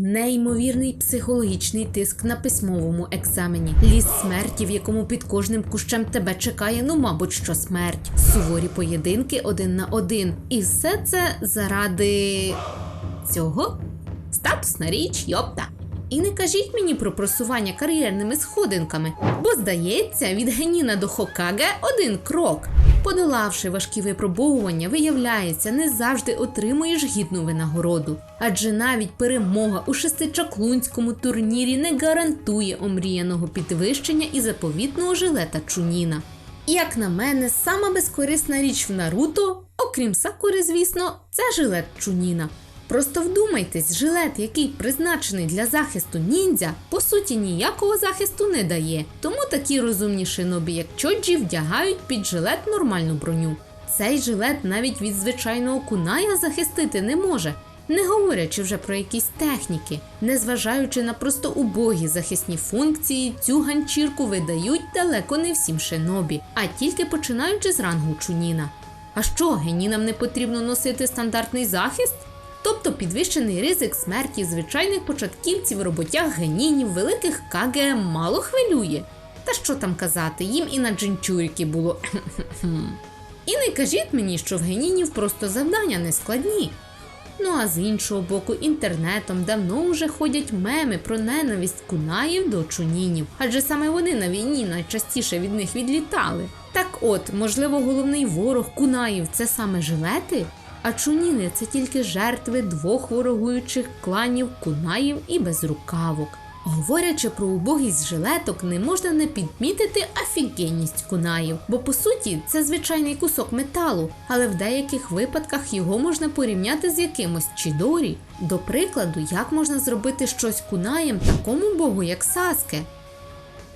Неймовірний психологічний тиск на письмовому екзамені, ліс смерті, в якому під кожним кущем тебе чекає, ну мабуть, що смерть, суворі поєдинки один на один. І все це заради цього статусна річ, йопта. І не кажіть мені про просування кар'єрними сходинками, бо здається, від Геніна до Хокаге один крок. Подолавши важкі випробовування, виявляється, не завжди отримуєш гідну винагороду. Адже навіть перемога у шестичаклунському турнірі не гарантує омріяного підвищення і заповітного жилета Чуніна. Як на мене, сама безкорисна річ в Наруто, окрім Сакури, звісно, це жилет Чуніна. Просто вдумайтесь, жилет, який призначений для захисту ніндзя, по суті ніякого захисту не дає. Тому такі розумні шинобі, як Чоджі, вдягають під жилет нормальну броню. Цей жилет навіть від звичайного куная захистити не може, не говорячи вже про якісь техніки. Незважаючи на просто убогі захисні функції, цю ганчірку видають далеко не всім шинобі, а тільки починаючи з рангу Чуніна. А що, генінам не потрібно носити стандартний захист? Тобто підвищений ризик смерті звичайних початківців роботяг генінів великих КГ мало хвилює. Та що там казати, їм і на джинчуріки було. і не кажіть мені, що в генінів просто завдання не складні. Ну а з іншого боку, інтернетом давно вже ходять меми про ненависть кунаїв до чунінів, адже саме вони на війні найчастіше від них відлітали. Так от, можливо, головний ворог кунаїв це саме жилети? А чуніни це тільки жертви двох ворогуючих кланів кунаїв і безрукавок. Говорячи про убогість жилеток, не можна не підмітити офігенність кунаїв, бо по суті це звичайний кусок металу, але в деяких випадках його можна порівняти з якимось чідорі. До прикладу, як можна зробити щось кунаєм такому богу, як Саске?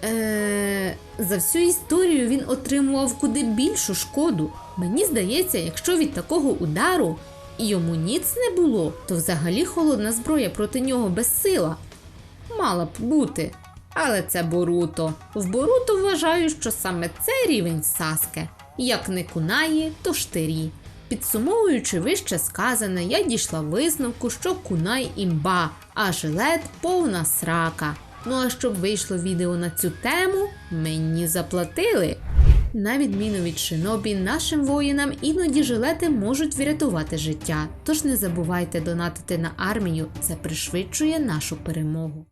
Е, за всю історію він отримував куди більшу шкоду. Мені здається, якщо від такого удару йому ніц не було, то взагалі холодна зброя проти нього безсила. Мала б бути. Але це Боруто. В Боруто вважаю, що саме це рівень Саске. Як не кунаї, то штирі. Підсумовуючи вище сказане, я дійшла висновку, що кунай імба, а жилет повна срака. Ну а щоб вийшло відео на цю тему, мені заплатили. На відміну від шинобі, нашим воїнам іноді жилети можуть врятувати життя. Тож не забувайте донатити на армію, це пришвидшує нашу перемогу.